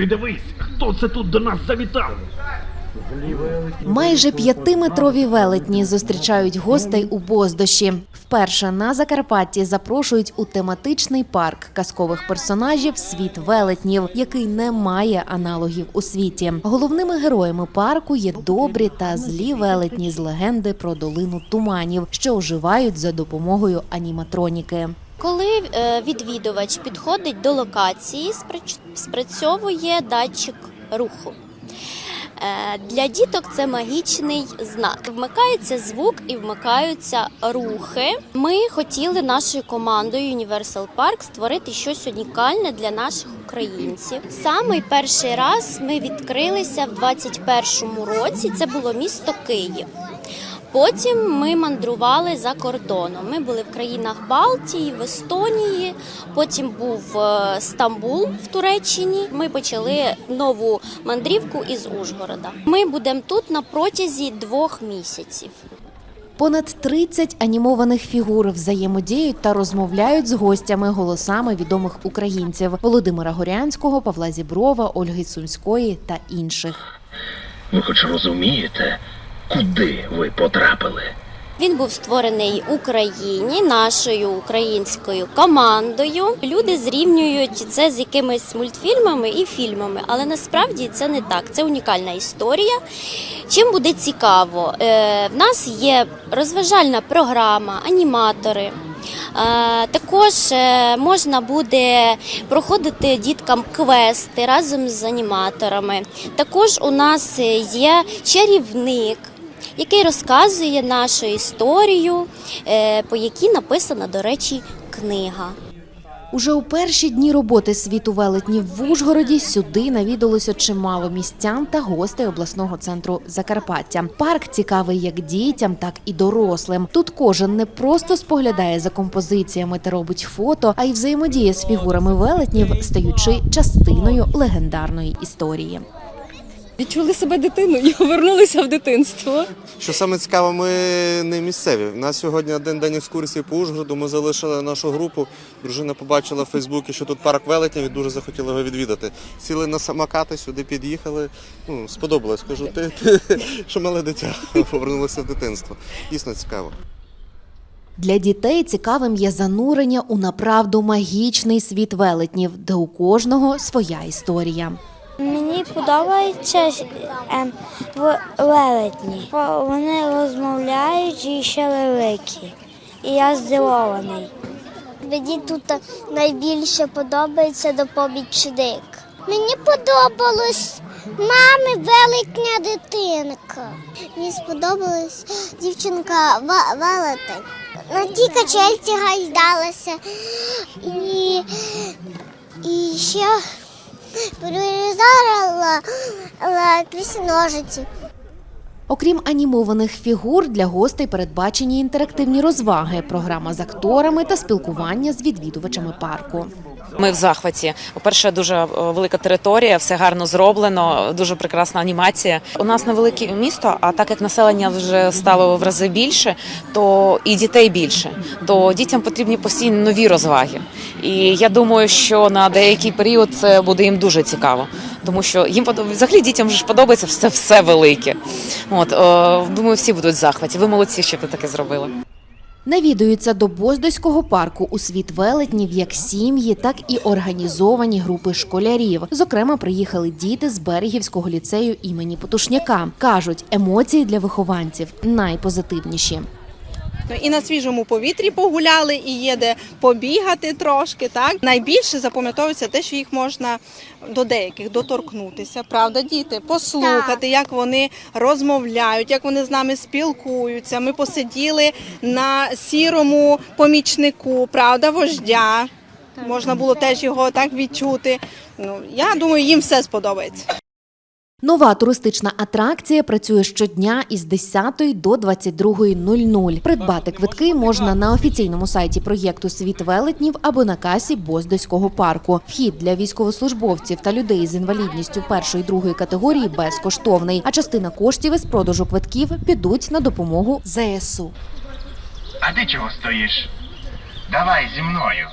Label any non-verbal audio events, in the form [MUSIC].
Ти дивись, хто це тут до нас завітав? Майже п'ятиметрові велетні зустрічають гостей у Боздощі. Вперше на Закарпатті запрошують у тематичний парк казкових персонажів Світ велетнів, який не має аналогів у світі. Головними героями парку є добрі та злі велетні з легенди про долину туманів, що оживають за допомогою аніматроніки. Коли е, відвідувач підходить до локації, спрацьовує датчик руху. Е, Для діток це магічний знак. Вмикається звук і вмикаються рухи. Ми хотіли нашою командою Universal Park створити щось унікальне для наших українців. Самий перший раз ми відкрилися в 21-му році. Це було місто Київ. Потім ми мандрували за кордоном. Ми були в країнах Балтії, в Естонії. Потім був е, Стамбул в Туреччині. Ми почали нову мандрівку із Ужгорода. Ми будемо тут на протязі двох місяців. Понад 30 анімованих фігур взаємодіють та розмовляють з гостями голосами відомих українців Володимира Горянського, Павла Зіброва, Ольги Сумської та інших. Ви хоч розумієте, куди ви потрапили? Він був створений Україні нашою українською командою. Люди зрівнюють це з якимись мультфільмами і фільмами, але насправді це не так. Це унікальна історія. Чим буде цікаво? Е, В нас є розважальна програма, аніматори. Е, Також е, можна буде проходити діткам квести разом з аніматорами. Також у нас є чарівник, який розказує нашу історію, е, по якій написана, до речі, книга. Уже у перші дні роботи світу велетнів в Ужгороді сюди навідалося чимало містян та гостей обласного центру Закарпаття. Парк цікавий як дітям, так і дорослим. Тут кожен не просто споглядає за композиціями та робить фото, а й взаємодіє з фігурами велетнів, стаючи частиною легендарної історії. Відчули себе дитиною, повернулися в дитинство. Що саме цікаво, ми не місцеві. У нас сьогодні один день екскурсії по Ужгороду. Ми залишили нашу групу. Дружина побачила в Фейсбуці, що тут парк велетнів і дуже захотіла його відвідати. Сіли на самокати, сюди під'їхали. Ну, сподобалось. Кажу, ти, ти що мале дитя [LAUGHS] повернулося в дитинство. Дійсно цікаво. Для дітей цікавим є занурення у направду магічний світ велетнів, де у кожного своя історія. Мені подобається ем, велетні. Вони розмовляють і ще великі. І я здивований. Мені тут найбільше подобається допомічник. Мені подобалось мами великня дитинка. Мені сподобалась дівчинка велетень. На тій качельці гайдалася і, і ще перерізала крізь ножиці. Окрім анімованих фігур, для гостей передбачені інтерактивні розваги, програма з акторами та спілкування з відвідувачами парку. Ми в захваті. По-перше, дуже е, велика територія, все гарно зроблено, дуже прекрасна анімація. У нас невелике місто, а так як населення вже стало в рази більше, то і дітей більше, то дітям потрібні постійно нові розваги. І я думаю, що на деякий період це буде їм дуже цікаво, тому що їм взагалі дітям вже ж подобається все, все велике. От е, думаю, всі будуть в захваті. Ви молодці, що ви таке зробили. Навідуються до Боздоського парку у світ велетнів як сім'ї, так і організовані групи школярів. Зокрема, приїхали діти з берегівського ліцею імені Потушняка. кажуть, емоції для вихованців найпозитивніші. Ну, І на свіжому повітрі погуляли, і є де побігати трошки. Так найбільше запам'ятовується те, що їх можна до деяких доторкнутися. Правда, діти, послухати, як вони розмовляють, як вони з нами спілкуються. Ми посиділи на сірому помічнику, правда, вождя. Можна було теж його так відчути. Ну я думаю, їм все сподобається. Нова туристична атракція працює щодня із 10 до 22.00. Придбати квитки можна на офіційному сайті проєкту Світ велетнів або на касі Боздоського парку. Вхід для військовослужбовців та людей з інвалідністю першої другої категорії безкоштовний. А частина коштів із продажу квитків підуть на допомогу ЗСУ. А ти чого стоїш? Давай зі мною.